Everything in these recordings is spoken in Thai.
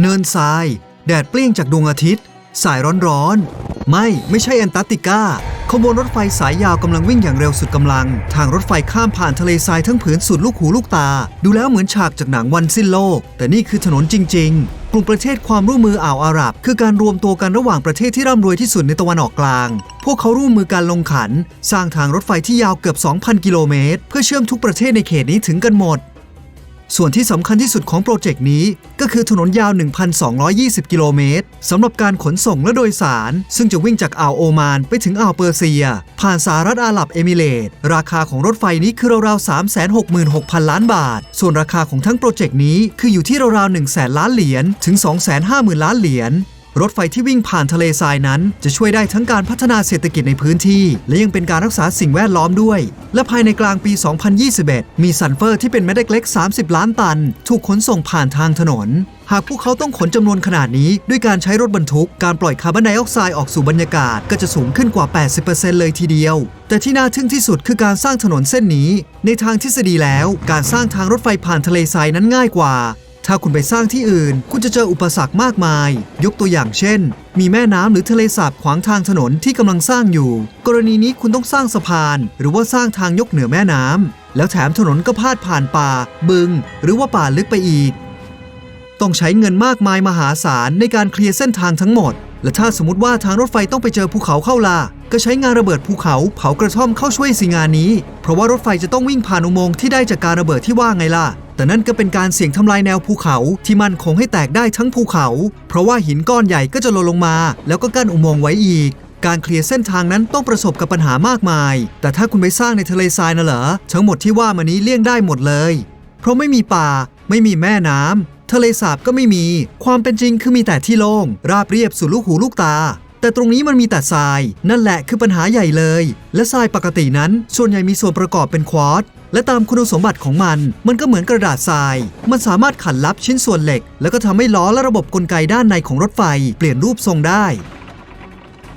เนินทราย แดดเปรี้ยงจากดวงอาทิตย์ สายร้อนๆ ไม่ไม่ใช่แอนตาร์กติกาขบวนรถไฟสายยาวกำลังวิ่งอย่างเร็วสุดกำลัง ทางรถไฟข้ามผ่านทะเลทรายทั้งผืนสุดลูกหูลูกตา ดูแล้วเหมือนฉากจากหนังวันสิ้นโลก แต่นี่คือถนนจริง ๆ กลุ่มประเทศความร่วมมืออ่าวอาหรับ คือการรวมตัวกันระหว่างประเทศที่ร่ำรวยที่สุดในตะวันออกกลาง พวกเขาร่วมมือการลงขัน สร้างทางรถไฟที่ยาวเกือบ 2,000 กิโลเมตร เพื่อเชื่อมทุกประเทศในเขตนี้ถึงกันหมด ส่วนที่สำคัญที่สุดของโปรเจกต์นี้ ก็คือถนนยาว 1,220 กิโลเมตรสำหรับการขนส่งและโดยสาร ซึ่งจะวิ่งจากอ่าวโอมานไปถึงอ่าวเปอร์เซีย ผ่านสหรัฐอาหรับเอมิเรตส์ราคาของรถไฟนี้คือราวๆ 366,000 ล้านบาท ส่วนราคาของทั้งโปรเจกต์นี้คืออยู่ที่ราวๆ1 0 0 0 0ล้านเหรียญถึง 250,000 ล้านเหรียญ รถไฟที่วิ่งผ่านทะเลทรายนั้น จะช่วยได้ทั้งการพัฒนาเศรษฐกิจในพื้นที่ และยังเป็นการรักษาสิ่งแวดล้อมด้วย และภายในกลางปี 2021 มีซันเฟอร์ที่เป็นเม็ดเล็กๆ 30 ล้านตัน ถูกขนส่งผ่านทางถนน หากพวกเขาต้องขนจำนวนขนาดนี้ ด้วยการใช้รถบรรทุก การปล่อยคาร์บอนไดออกไซด์ออกสู่บรรยากาศก็จะสูงขึ้นกว่า 80%เลยทีเดียว แต่ที่น่าทึ่งที่สุดคือการสร้างถนนเส้นนี้ ในทางทฤษฎีแล้ว การสร้างทางรถไฟผ่านทะเลทรายนั้นง่ายกว่า ถ้าคุณไปสร้างที่อื่น คุณจะเจออุปสรรคมากมาย ยกตัวอย่างเช่น มีแม่น้ำหรือทะเลสาบขวางทางถนนที่กำลังสร้างอยู่ กรณีนี้คุณต้องสร้างสะพาน หรือว่าสร้างทางยกเหนือแม่น้ำแล้วแถมถนนก็พาดผ่านป่า บึง หรือว่าป่าลึกไปอีก ต้องใช้เงินมากมายมหาศาลในการเคลียร์เส้นทางทั้งหมด และถ้าสมมติว่าทางรถไฟต้องไปเจอภูเขาเข้าล่ะก็ใช้งานระเบิดภูเขาเผากระท่อมเข้าช่วยสิงานนี้ เพราะว่ารถไฟจะต้องวิ่งผ่านอุโมงค์ที่ได้จากการระเบิดที่ว่าไงล่ะ แต่นั่นก็เป็นการเสี่ยงทำลายแนวภูเขาที่มั่นคงให้แตกได้ทั้งภูเขา เพราะว่าหินก้อนใหญ่ก็จะหล่นลงมา แล้วก็กั้นอุโมงค์ไว้อีก การเคลียร์เส้นทางนั้นต้องประสบกับปัญหามากมาย แต่ถ้าคุณไปสร้างในทะเลทรายน่ะเหรอทั้งหมดที่ว่ามานี้เลี่ยงได้หมดเลย เพราะไม่มีป่า ไม่มีแม่น้ำทะเลสาบก็ไม่มี ความเป็นจริงคือมีแต่ที่โล่งราบเรียบสุดลูกหูลูกตาแต่ตรงนี้มันมีแต่ทราย นั่นแหละคือปัญหาใหญ่เลย และทรายปกตินั้น ส่วนใหญ่มีส่วนประกอบเป็นควอตซ และตามคุณสมบัติของมัน มันก็เหมือนกระดาษทราย มันสามารถขันลับชิ้นส่วนเหล็ก แล้วก็ทำให้ล้อและระบบกลไกด้านในของรถไฟ เปลี่ยนรูปทรงได้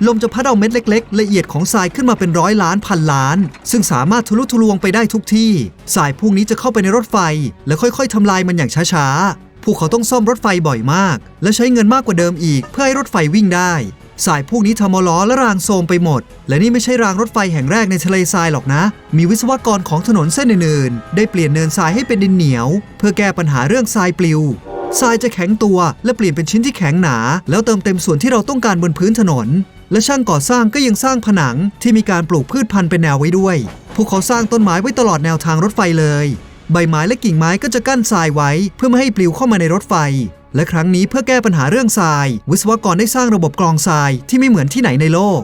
ลมจะพัดเอาเม็ดเล็ก ๆ ละเอียดของทรายขึ้นมาเป็นร้อยล้านพันล้าน ซึ่งสามารถทะลุทะลวงไปได้ทุกที่ทรายพวกนี้จะเข้าไปในรถไฟ แล้วค่อย ๆทำลายมันอย่างช้าๆพวกเขาต้องซ่อมรถไฟบ่อยมาก และใช้เงินมากกว่าเดิมอีกเพื่อให้รถไฟวิ่งได้ สายพวกนี้ทำเอล้อและรางโทรมไปหมด และนี่ไม่ใช่รางรถไฟแห่งแรกในทะเลทรายหรอกนะ มีวิศวกรของถนนเส้นอื่นๆ ได้เปลี่ยนเนินทรายให้เป็นดินเหนียว เพื่อแก้ปัญหาเรื่องทรายปลิวทรายจะแข็งตัวและเปลี่ยนเป็นชิ้นที่แข็งหนา แล้วเติมเต็มส่วนที่เราต้องการบนพื้นถนน และช่างก่อสร้างก็ยังสร้างผนังที่มีการปลูกพืชพันธุ์เป็นแนวไว้ด้วย พวกเขาสร้างต้นไม้ไว้ตลอดแนวทางรถไฟเลย ใบไม้และกิ่งไม้ก็จะกั้นทรายไว้ เพื่อไม่ให้ปลิวเข้ามาในรถไฟ และครั้งนี้เพื่อแก้ปัญหาเรื่องทราย วิศวกรได้สร้างระบบกรองทรายที่ไม่เหมือนที่ไหนในโลก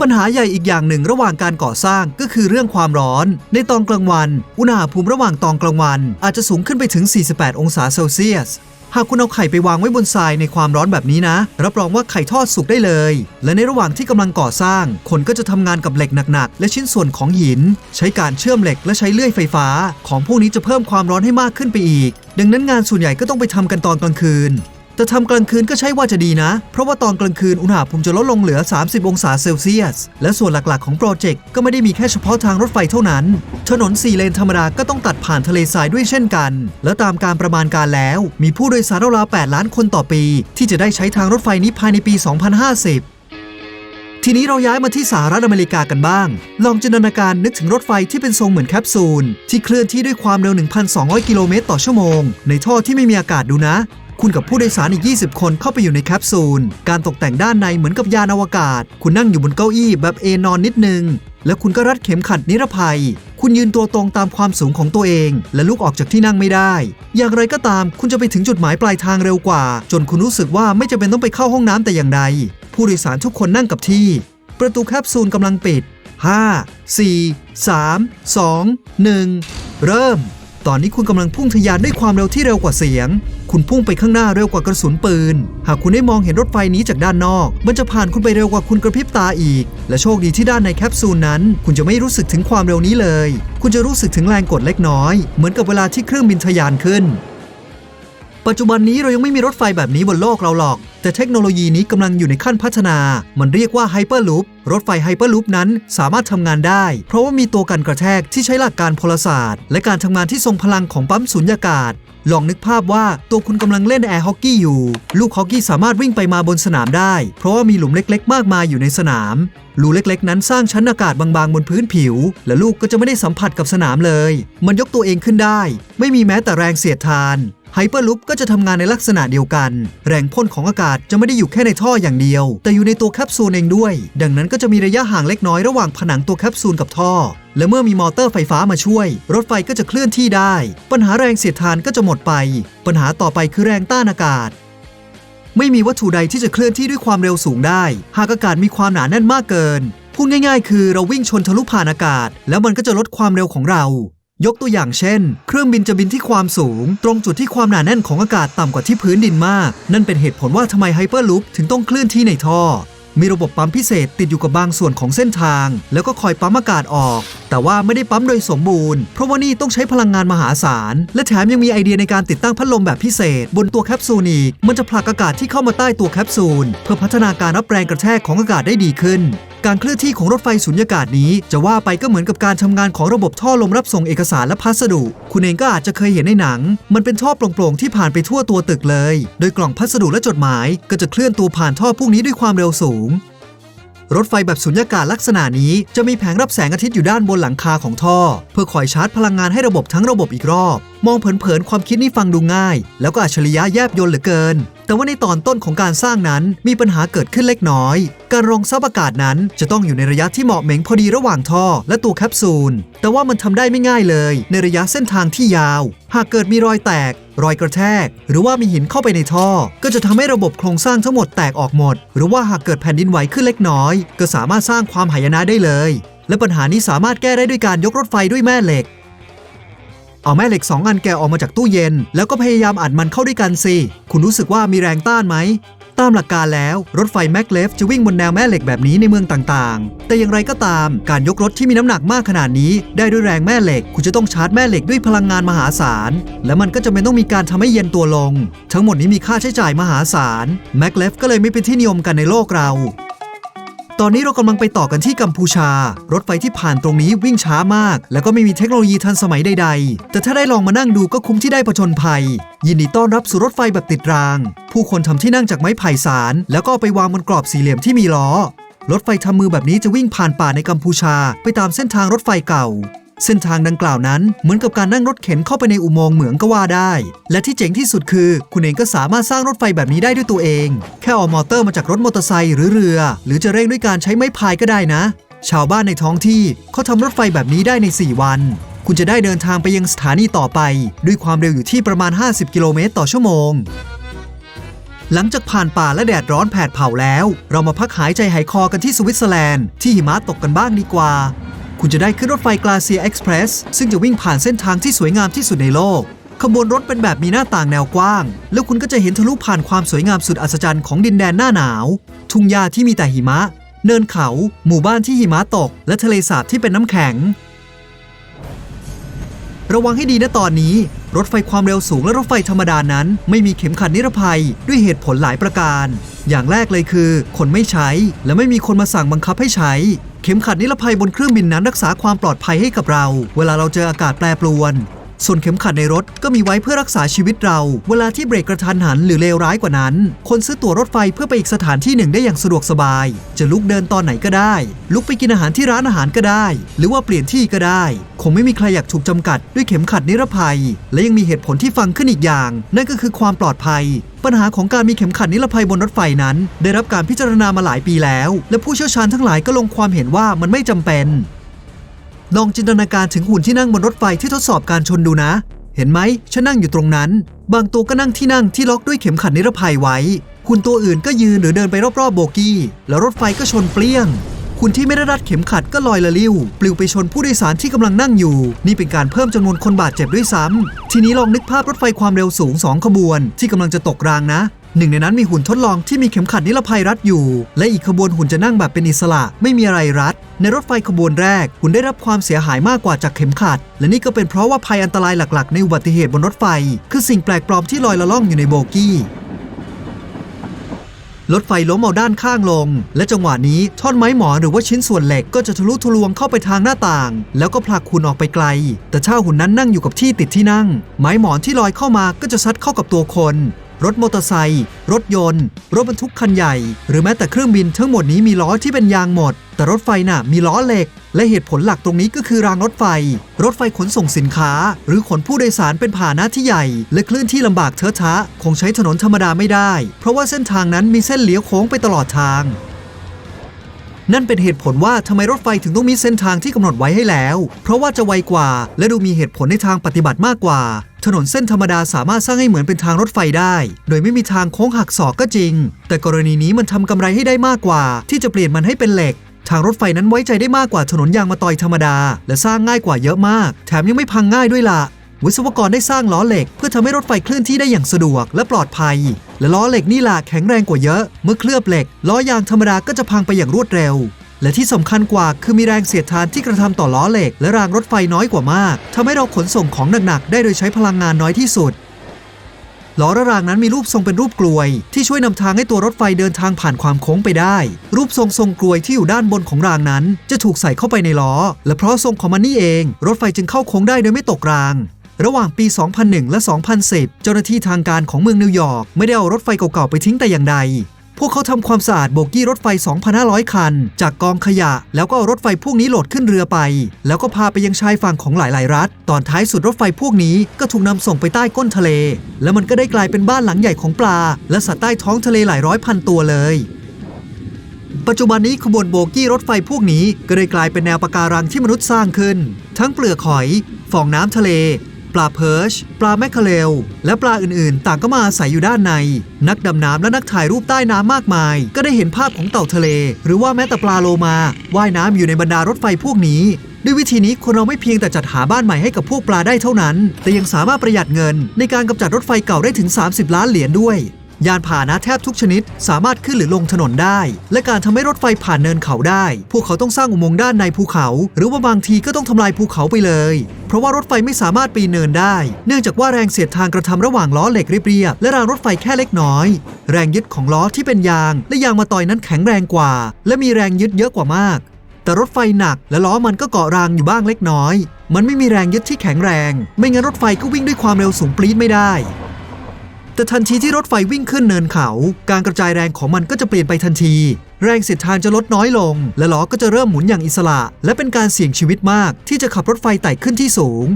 ปัญหาใหญ่อีกอย่างหนึ่งระหว่างการก่อสร้างก็คือเรื่องความร้อน ในตอนกลางวัน อุณหภูมิระหว่างตอนกลางวันอาจจะสูงขึ้นไปถึง 48 องศาเซลเซียส หากคุณเอาไข่ไปวางไว้บนทรายในความร้อนแบบนี้นะ รับรองว่าไข่ทอดสุกได้เลย และในระหว่างที่กำลังก่อสร้าง คนก็จะทำงานกับเหล็กหนักๆ และชิ้นส่วนของหิน ใช้การเชื่อมเหล็กและใช้เลื่อยไฟฟ้า ของพวกนี้จะเพิ่มความร้อนให้มากขึ้นไปอีก ดังนั้นงานส่วนใหญ่ก็ต้องไปทำกันตอนกลางคืน แต่ทำกลางคืนก็ใช่ว่าจะดีนะ เพราะว่าตอนกลางคืนอุณหภูมิจะลดลงเหลือ 30 องศาเซลเซียส และส่วนหลักๆของโปรเจกต์ก็ไม่ได้มีแค่เฉพาะทางรถไฟเท่านั้น ถนน4เลนธรรมดาก็ต้องตัดผ่านทะเลทรายด้วยเช่นกัน และตามการประมาณการแล้ว มีผู้โดยสารราวๆ8ล้านคนต่อปี ที่จะได้ใช้ทางรถไฟนี้ภายในปี 2050ทีนี้เราย้ายมาที่สหรัฐอเมริกากันบ้าง ลองจินตนาการนึกถึงรถไฟที่เป็นทรงเหมือนแคปซูล ที่เคลื่อนที่ด้วยความเร็ว 1,200 กิโลเมตรต่อชั่วโมง ในท่อที่ไม่มีอากาศดูนะ คุณกับผู้โดยสารอีก 20 คนเข้าไปอยู่ในแคปซูล การตกแต่งด้านในเหมือนกับยานอวกาศ คุณนั่งอยู่บนเก้าอี้แบบเอนอนนิดนึง แล้วคุณก็รัดเข็มขัดนิรภัย คุณยืนตัวตรงตามความสูงของตัวเอง และลุกออกจากที่นั่งไม่ได้ อย่างไรก็ตาม คุณจะไปถึงจุดหมายปลายทางเร็วกว่า จนคุณรู้สึกว่าไม่จำเป็นต้องไปเข้าห้องน้ำแต่อย่างใด ผู้โดยสารทุกคนนั่งกับที่ ประตูแคปซูลกำลังปิด 5 4 3 2 1 เริ่ม ตอนนี้คุณกำลังพุ่งทะยานด้วยความเร็วที่เร็วกว่าเสียง คุณพุ่งไปข้างหน้าเร็วกว่ากระสุนปืน หากคุณได้มองเห็นรถไฟนี้จากด้านนอก มันจะผ่านคุณไปเร็วกว่าคุณกระพริบตาอีก และโชคดีที่ด้านในแคปซูลนั้น คุณจะไม่รู้สึกถึงความเร็วนี้เลย คุณจะรู้สึกถึงแรงกดเล็กน้อย เหมือนกับเวลาที่เครื่องบินทะยานขึ้น ปัจจุบันนี้เรายังไม่มีรถไฟแบบนี้บนโลกเราหรอก แต่เทคโนโลยีนี้กำลังอยู่ในขั้นพัฒนา มันเรียกว่าไฮเปอร์ลูปรถไฟไฮเปอร์ลูปนั้นสามารถทำงานได้ เพราะว่ามีตัวกันกระแทกที่ใช้หลักการพลศาสตร์ และการทำงานที่ทรงพลังของปั๊มสุญญากาศ ลองนึกภาพว่าตัวคุณกำลังเล่นแอร์ฮอกกี้อยู่ ลูกฮอกกี้สามารถวิ่งไปมาบนสนามได้ เพราะว่ามีหลุมเล็ก ๆ มากมายอยู่ในสนาม รูเล็กๆ นั้นสร้างชั้นอากาศบางๆ บนพื้นผิว และลูกก็จะไม่ได้สัมผัสกับสนามเลย มันยกตัวเองขึ้นได้ ไม่มีแม้แต่แรงเสียดทาน ไฮเปอร์ลุปก็จะทำงานในลักษณะเดียวกัน แรงพ่นของอากาศจะไม่ได้อยู่แค่ในท่ออย่างเดียว แต่อยู่ในตัวแคปซูลเองด้วย ดังนั้นก็จะมีระยะห่างเล็กน้อยระหว่างผนังตัวแคปซูลกับท่อ และเมื่อมีมอเตอร์ไฟฟ้ามาช่วย รถไฟก็จะเคลื่อนที่ได้ ปัญหาแรงเสียดทานก็จะหมดไป ปัญหาต่อไปคือแรงต้านอากาศไม่มีวัตถุใดที่จะเคลื่อนที่ด้วยความเร็วสูงได้ หากอากาศมีความหนาแน่นมากเกิน พูดง่ายๆ คือเราวิ่งชนทะลุผ่านอากาศ แล้วมันก็จะลดความเร็วของเรา ยกตัวอย่างเช่น เครื่องบินจะบินที่ความสูง ตรงจุดที่ความหนาแน่นของอากาศต่ำกว่าที่พื้นดินมาก นั่นเป็นเหตุผลว่าทำไมไฮเปอร์ลูปถึงต้องเคลื่อนที่ในท่อ มีระบบปั๊มพิเศษติดอยู่กับบางส่วนของเส้นทาง แล้วก็คอยปั๊มอากาศออกแต่ว่าไม่ได้ปั๊มโดยสมบูรณ์ เพราะว่านี่ต้องใช้พลังงานมหาศาล และแถมยังมีไอเดียในการติดตั้งพัดลมแบบพิเศษ บนตัวแคปซูลอีก มันจะผลักอากาศที่เข้ามาใต้ตัวแคปซูล เพื่อพัฒนาการรับแรงกระแทกของอากาศได้ดีขึ้นการเคลื่อนที่ของรถไฟสุญญากาศนี้ จะว่าไปก็เหมือนกับการทำงานของระบบท่อลมรับส่งเอกสารและพัสดุ คุณเองก็อาจจะเคยเห็นในหนัง มันเป็นท่อโปร่งๆที่ผ่านไปทั่วตัวตึกเลย โดยกล่องพัสดุและจดหมาย ก็จะเคลื่อนตัวผ่านท่อพวกนี้ด้วยความเร็วสูง รถไฟแบบสุญญากาศลักษณะนี้จะมีแผงรับแสงอาทิตย์อยู่ด้านบนหลังคาของท่อ เพื่อคอยชาร์จพลังงานให้ระบบทั้งระบบอีกรอบ มองเผินๆความคิดนี่ฟังดูง่าย แล้วก็อัจฉริยะแยบยลเหลือเกิน แต่ว่าในตอนต้นของการสร้างนั้นมีปัญหาเกิดขึ้นเล็กน้อย การรองซับอากาศนั้นจะต้องอยู่ในระยะที่เหมาะเหม็งพอดีระหว่างท่อ และตัวแคปซูล แต่ว่ามันทำได้ไม่ง่ายเลย ในระยะเส้นทางที่ยาว หากเกิดมีรอยแตก รอยกระแทก หรือว่ามีหินเข้าไปในท่อ ก็จะทำให้ระบบโครงสร้างทั้งหมดแตกออกหมด หรือว่าหากเกิดแผ่นดินไหวขึ้นเล็กน้อย ก็สามารถสร้างความหายนะได้เลย และปัญหานี้สามารถแก้ได้ด้วยการยกรถไฟด้วยแม่เหล็ก เอาแม่เหล็ก 2 อันแกะออกมาจากตู้เย็น แล้วก็พยายามอัดมันเข้าด้วยกันสิ คุณรู้สึกว่ามีแรงต้านไหม ตามหลักการแล้ว รถไฟแมกเลฟจะวิ่งบนแนวแม่เหล็กแบบนี้ในเมืองต่างๆ แต่อย่างไรก็ตามการยกรถที่มีน้ำหนักมากขนาดนี้ ได้ด้วยแรงแม่เหล็ก คุณจะต้องชาร์จแม่เหล็กด้วยพลังงานมหาศาล และมันก็จะไม่ต้องมีการทำให้เย็นตัวลง ทั้งหมดนี้มีค่าใช้จ่ายมหาศาลแมกเลฟก็เลยไม่เป็นที่นิยมกันในโลกเรา ตอนนี้เรากำลังไปต่อกันที่กัมพูชา รถไฟที่ผ่านตรงนี้วิ่งช้ามาก แล้วก็ไม่มีเทคโนโลยีทันสมัยใดๆ แต่ถ้าได้ลองมานั่งดูก็คุ้มที่ได้ผจญภัย ยินดีต้อนรับสู่รถไฟแบบติดราง ผู้คนทำที่นั่งจากไม้ไผ่สาร แล้วก็ไปวางบนกรอบสี่เหลี่ยมที่มีล้อ รถไฟทำมือแบบนี้จะวิ่งผ่านป่าในกัมพูชา ไปตามเส้นทางรถไฟเก่า เส้นทางดังกล่าวนั้นเหมือนกับการนั่งรถเข็นเข้าไปในอุโมงค์เหมืองก็ว่าได้ และที่เจ๋งที่สุดคือ คุณเองก็สามารถสร้างรถไฟแบบนี้ได้ด้วยตัวเอง แค่เอามอเตอร์มาจากรถมอเตอร์ไซค์หรือเรือ หรือจะเร่งด้วยการใช้ไม้พายก็ได้นะ ชาวบ้านในท้องที่เขาทำรถไฟแบบนี้ได้ใน 4 วัน คุณจะได้เดินทางไปยังสถานีต่อไป ด้วยความเร็วอยู่ที่ประมาณ 50 กิโลเมตรต่อชั่วโมงหลังจากผ่านป่าและแดดร้อนแผดเผาแล้ว เรามาพักหายใจหายคอกันที่สวิตเซอร์แลนด์ที่หิมะตกกันบ้างดีกว่า คุณจะได้ขึ้นรถไฟกลาเซียเอ็กซ์เพรสซึ่งจะวิ่งผ่านเส้นทางที่สวยงามที่สุดในโลก ขบวนรถเป็นแบบมีหน้าต่างแนวกว้าง แล้วคุณก็จะเห็นทะลุผ่านความสวยงามสุดอัศจรรย์ของดินแดนหน้าหนาว ทุ่งหญ้าที่มีแต่หิมะ เนินเขา หมู่บ้านที่หิมะตก และทะเลสาบที่เป็นน้ำแข็ง ระวังให้ดีนะตอนนี้ รถไฟความเร็วสูงและรถไฟธรรมดานั้น ไม่มีเข็มขัดนิรภัยด้วยเหตุผลหลายประการ อย่างแรกเลยคือ คนไม่ใช้ และไม่มีคนมาสั่งบังคับให้ใช้ เข็มขัดนิรภัยบนเครื่องบินนั้นรักษาความปลอดภัยให้กับเรา เวลาเราเจออากาศแปรปรวน ส่วนเข็มขัดในรถก็มีไว้เพื่อรักษาชีวิตเรา เวลาที่เบรกกระทันหันหรือเลวร้ายกว่านั้น คนซื้อตั๋วรถไฟเพื่อไปอีกสถานที่หนึ่งได้อย่างสะดวกสบาย จะลุกเดินตอนไหนก็ได้ ลุกไปกินอาหารที่ร้านอาหารก็ได้ หรือว่าเปลี่ยนที่ก็ได้ คงไม่มีใครอยากถูกจำกัดด้วยเข็มขัดนิรภัย และยังมีเหตุผลที่ฟังขึ้นอีกอย่าง นั่นก็คือความปลอดภัยปัญหาของการมีเข็มขัดนิรภัยบนรถไฟนั้น ได้รับการพิจารณามาหลายปีแล้ว และผู้เชี่ยวชาญทั้งหลายก็ลงความเห็นว่ามันไม่จำเป็น ลองจินตนาการถึงหุ่นที่นั่งบนรถไฟที่ทดสอบการชนดูนะ เห็นไหมฉันนั่งอยู่ตรงนั้น บางตัวก็นั่งที่นั่งที่ล็อกด้วยเข็มขัดนิรภัยไว้หุ่นตัวอื่นก็ยืนหรือเดินไปรอบๆโบกี้ แล้วรถไฟก็ชนเปรี้ยง คุณที่ไม่ได้รัดเข็มขัดก็ลอยละลิ้ว ปลิวไปชนผู้โดยสารที่กำลังนั่งอยู่ นี่เป็นการเพิ่มจำนวนคนบาดเจ็บด้วยซ้ำทีนี้ลองนึกภาพรถไฟความเร็วสูง2ขบวน ที่กำลังจะตกรางนะ หนึ่งในนั้นมีหุ่นทดลองที่มีเข็มขัดนิรภัยรัดอยู่ และอีกขบวนหุ่นจะนั่งแบบเป็นอิสระ ไม่มีอะไรรัด ในรถไฟขบวนแรก หุ่นได้รับความเสียหายมากกว่าจากเข็มขัด และนี่ก็เป็นเพราะว่าภัยอันตรายหลักๆ ในอุบัติเหตุบนรถไฟ คือสิ่งแปลกปลอมที่ลอยละล่องอยู่ในโบกี้รถไฟล้มเอาด้านข้างลง และจังหวะนี้ท่อนไม้หมอนหรือว่าชิ้นส่วนเหล็กก็จะทะลุทะลวงเข้าไปทางหน้าต่าง แล้วก็ผลักหุ่นออกไปไกล แต่ถ้าหุ่นนั้นนั่งอยู่กับที่ติดที่นั่ง ไม้หมอนที่ลอยเข้ามาก็จะซัดเข้ากับตัวคน รถมอเตอร์ไซค์รถยนต์ รถบรรทุกคันใหญ่ หรือแม้แต่เครื่องบินทั้งหมดนี้มีล้อที่เป็นยางหมด แต่รถไฟน่ะมีล้อเหล็ก และเหตุผลหลักตรงนี้ก็คือรางรถไฟ รถไฟขนส่งสินค้า หรือขนผู้โดยสารเป็นพาหนะที่ใหญ่ และคลื่นที่ลำบากเทอะทะ คงใช้ถนนธรรมดาไม่ได้ เพราะว่าเส้นทางนั้นมีเส้นเลี้ยวโค้งไปตลอดทาง นั่นเป็นเหตุผลว่าทำไมรถไฟถึงต้องมีเส้นทางที่กำหนดไว้ให้แล้ว เพราะว่าจะไวกว่า และดูมีเหตุผลในทางปฏิบัติมากกว่า ถนนเส้นธรรมดาสามารถสร้างให้เหมือนเป็นทางรถไฟได้ โดยไม่มีทางโค้งหักศอกก็จริง แต่กรณีนี้มันทำกำไรให้ได้มากกว่า ที่จะเปลี่ยนมันให้เป็นเหล็กทางรถไฟนั้นไว้ใจได้มากกว่าถนนยางมะตอยธรรมดา และสร้างง่ายกว่าเยอะมาก แถมยังไม่พังง่ายด้วยล่ะ วิศวกรได้สร้างล้อเหล็ก เพื่อทำให้รถไฟเคลื่อนที่ได้อย่างสะดวกและปลอดภัย และล้อเหล็กนี่ล่ะแข็งแรงกว่าเยอะ เมื่อเคลือบเหล็กล้อยางธรรมดาก็จะพังไปอย่างรวดเร็ว และที่สำคัญกว่าคือมีแรงเสียดทานที่กระทำต่อล้อเหล็ก และรางรถไฟน้อยกว่ามากทำให้เราขนส่งของหนักๆได้โดยใช้พลังงานน้อยที่สุดล้อระรางนั้นมีรูปทรงเป็นรูปกลวย ที่ช่วยนำทางให้ตัวรถไฟเดินทางผ่านความโค้งไปได้ รูปทรงทรงกลวยที่อยู่ด้านบนของรางนั้น จะถูกใส่เข้าไปในล้อ และเพราะทรงของมันนี่เอง รถไฟจึงเข้าโค้งได้โดยไม่ตกราง ระหว่างปี 2001 และ 2010 เจ้าหน้าที่ทางการของเมืองนิวยอร์กไม่ได้เอารถไฟเก่าๆไปทิ้งแต่อย่างใด พวกเขาทำความสะอาดโบกี้รถไฟ 2,500 คัน จากกองขยะ แล้วก็เอารถไฟพวกนี้โหลดขึ้นเรือไป แล้วก็พาไปยังชายฝั่งของหลายๆ รัฐ ตอนท้ายสุดรถไฟพวกนี้ก็ถูกนำส่งไปใต้ก้นทะเล แล้วมันก็ได้กลายเป็นบ้านหลังใหญ่ของปลา และสัตว์ใต้ท้องทะเลหลายร้อยพันตัวเลยปัจจุบันนี้ขบวนโบกี้รถไฟพวกนี้ก็ได้กลายเป็นแนวปะการังที่มนุษย์สร้างขึ้น ทั้งเปลือกหอย ฟองน้ำทะเล ปลาเพิร์ช ปลาแมคเคเรลและปลาอื่นๆ ต่างก็มาอาศัยอยู่ด้านใน นักดำน้ำและนักถ่ายรูปใต้น้ำมากมาย ก็ได้เห็นภาพของเต่าทะเล หรือว่าแม้แต่ปลาโลมาว่ายน้ำอยู่ในบรรดารถไฟพวกนี้ ด้วยวิธีนี้คนเราไม่เพียงแต่จัดหาบ้านใหม่ให้กับพวกปลาได้เท่านั้น แต่ยังสามารถประหยัดเงิน ในการกำจัดรถไฟเก่าได้ถึง 30 ล้านเหรียญด้วย ยานพาหนะแทบทุกชนิด สามารถขึ้นหรือลงถนนได้ และการทำให้รถไฟผ่านเนินเขาได้ พวกเขาต้องสร้างอุโมงค์ด้านในภูเขา หรือว่าบางทีก็ต้องทำลายภูเขาไปเลย เพราะว่ารถไฟไม่สามารถปีนเนินได้ เนื่องจากว่าแรงเสียดทางกระทำระหว่างล้อเหล็กเรียบๆและรางรถไฟแค่เล็กน้อย แรงยึดของล้อที่เป็นยาง และยางมาตอยนั้นแข็งแรงกว่า และมีแรงยึดเยอะกว่ามาก แต่รถไฟหนัก และล้อมันก็เกาะรางอยู่บ้างเล็กน้อย มันไม่มีแรงยึดที่แข็งแรง ไม่งั้นรถไฟก็วิ่งด้วยความเร็วสูงปรี๊ดไม่ได้ แต่ทันทีที่รถไฟวิ่งขึ้นเนินเขา การกระจายแรงของมันก็จะเปลี่ยนไปทันที แรงเสียดทานจะลดน้อยลง และล้อก็จะเริ่มหมุนอย่างอิสระ และเป็นการเสี่ยงชีวิตมาก ที่จะขับรถไฟไต่ขึ้นที่สูง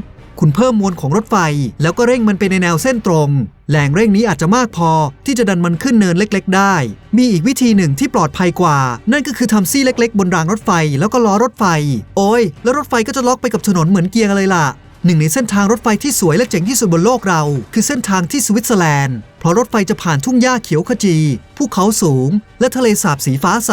คุณเพิ่มมวลของรถไฟ แล้วก็เร่งมันไปในแนวเส้นตรง แรงเร่งนี้อาจจะมากพอ ที่จะดันมันขึ้นเนินเล็ก ๆ ได้ มีอีกวิธีหนึ่งที่ปลอดภัยกว่า นั่นก็คือทำซี่เล็ก ๆ บนรางรถไฟ แล้วก็ล้อรถไฟ โอ้ยแล้วรถไฟก็จะล็อกไปกับถนนเหมือนเกียร์เลยล่ะ หนึ่งในเส้นทางรถไฟที่สวยและเจ๋งที่สุดบนโลกเรา คือเส้นทางที่สวิตเซอร์แลนด์ เพราะรถไฟจะผ่านทุ่งหญ้าเขียวขจีภูเขาสูง และทะเลสาบสีฟ้าใส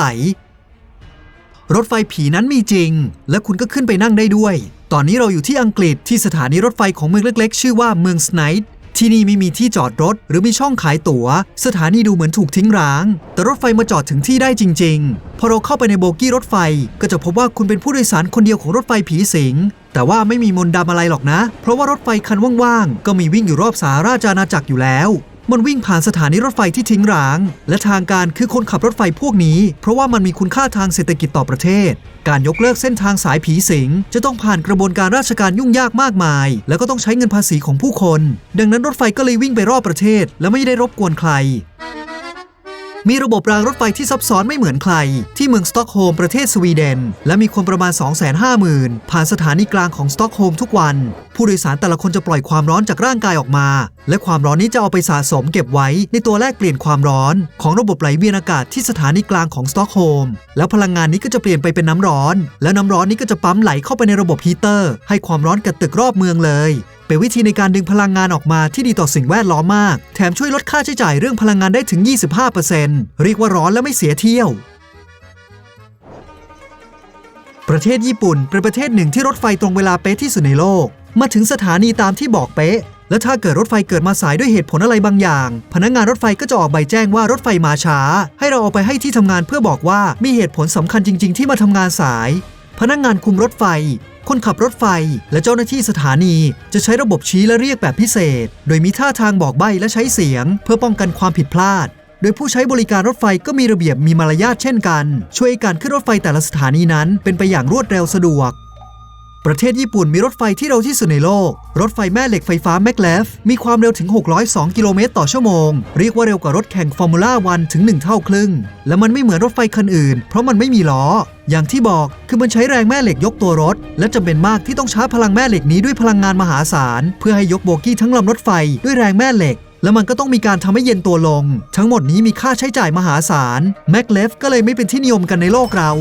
รถไฟผีนั้นมีจริง และคุณก็ขึ้นไปนั่งได้ด้วย ตอนนี้เราอยู่ที่อังกฤษที่สถานีรถไฟของเมืองเล็ก ๆ ชื่อว่าเมืองสไนท์ที่นี่ไม่มีที่จอดรถ หรือมีช่องขายตั๋ว สถานีดูเหมือนถูกทิ้งร้าง แต่รถไฟมาจอดถึงที่ได้จริง ๆ พอเราเข้าไปในโบกี้รถไฟ ก็จะพบว่าคุณเป็นผู้โดยสารคนเดียวของรถไฟผีสิง แต่ว่าไม่มีมนต์ดำอะไรหรอกนะ เพราะว่ารถไฟคันว่างๆ ก็มีวิ่งอยู่รอบสาราชอาณาจักรอยู่แล้ว มันวิ่งผ่านสถานีรถไฟที่ทิ้งร้าง และทางการคือคนขับรถไฟพวกนี้ เพราะว่ามันมีคุณค่าทางเศรษฐกิจต่อประเทศ การยกเลิกเส้นทางสายผีสิง จะต้องผ่านกระบวนการราชการยุ่งยากมากมาย แล้วก็ต้องใช้เงินภาษีของผู้คน ดังนั้นรถไฟก็เลยวิ่งไปรอบประเทศ และไม่ได้รบกวนใคร มีระบบรางรถไฟที่ซับซ้อนไม่เหมือนใคร ที่เมืองสต็อกโฮล์มประเทศสวีเดน และมีคนประมาณ 250,000 ผ่านสถานีกลางของสต็อกโฮล์มทุกวัน ผู้โดยสารแต่ละคนจะปล่อยความร้อนจากร่างกายออกมา และความร้อนนี้จะเอาไปสะสมเก็บไว้ในตัวแลกเปลี่ยนความร้อน ของระบบไหลเวียนอากาศที่สถานีกลางของสต็อกโฮล์มแล้วพลังงานนี้ก็จะเปลี่ยนไปเป็นน้ำร้อน แล้วน้ำร้อนนี้ก็จะปั๊มไหลเข้าไปในระบบฮีเตอร์ ให้ความร้อนกับตึกรอบเมืองเลย เป็นวิธีในการดึงพลังงานออกมาที่ดีต่อสิ่งแวดล้อมมาก แถมช่วยลดค่าใช้จ่ายเรื่องพลังงานได้ถึง 25%เรียกว่าร้อนและไม่เสียเที่ยวประเทศญี่ปุ่นเป็นประเทศหนึ่งที่รถไฟตรงเวลาเป๊ะที่สุดในโลก มาถึงสถานีตามที่บอกเป๊ะ และถ้าเกิดรถไฟเกิดมาสายด้วยเหตุผลอะไรบางอย่าง พนักงานรถไฟก็จะออกใบแจ้งว่ารถไฟมาช้า ให้เราเอาไปให้ที่ทำงานเพื่อบอกว่ามีเหตุผลสำคัญจริง ๆ ที่มาทำงานสาย พนักงานคุมรถไฟ คนขับรถไฟ และเจ้าหน้าที่สถานี จะใช้ระบบชี้และเรียกแบบพิเศษ โดยมีท่าทางบอกใบ้และใช้เสียง เพื่อป้องกันความผิดพลาดโดยผู้ใช้บริการรถไฟก็มีระเบียบมีมารยาทเช่นกัน ช่วยการขึ้นรถไฟแต่ละสถานีนั้นเป็นไปอย่างรวดเร็วสะดวก ประเทศญี่ปุ่นมีรถไฟที่เร็วที่สุดในโลก รถไฟแม่เหล็กไฟฟ้าแมกเลฟมีความเร็วถึง 602 กิโลเมตรต่อชั่วโมง เรียกว่าเร็วกว่ารถแข่งฟอร์มูล่าวันถึง 1 เท่าครึ่ง และมันไม่เหมือนรถไฟคันอื่น เพราะมันไม่มีล้อ อย่างที่บอกคือมันใช้แรงแม่เหล็กยกตัวรถ และจำเป็นมากที่ต้องชาร์จพลังแม่เหล็กนี้ด้วยพลังงานมหาศาล เพื่อให้ยกโบกี้ทั้งลำรถไฟด้วยแรงแม่เหล็กและมันก็ต้องมีการทำให้เย็นตัวลง ทั้งหมดนี้มีค่าใช้จ่ายมหาศาล แมกเลฟก็เลยไม่เป็นที่นิยมกันในโลกเรา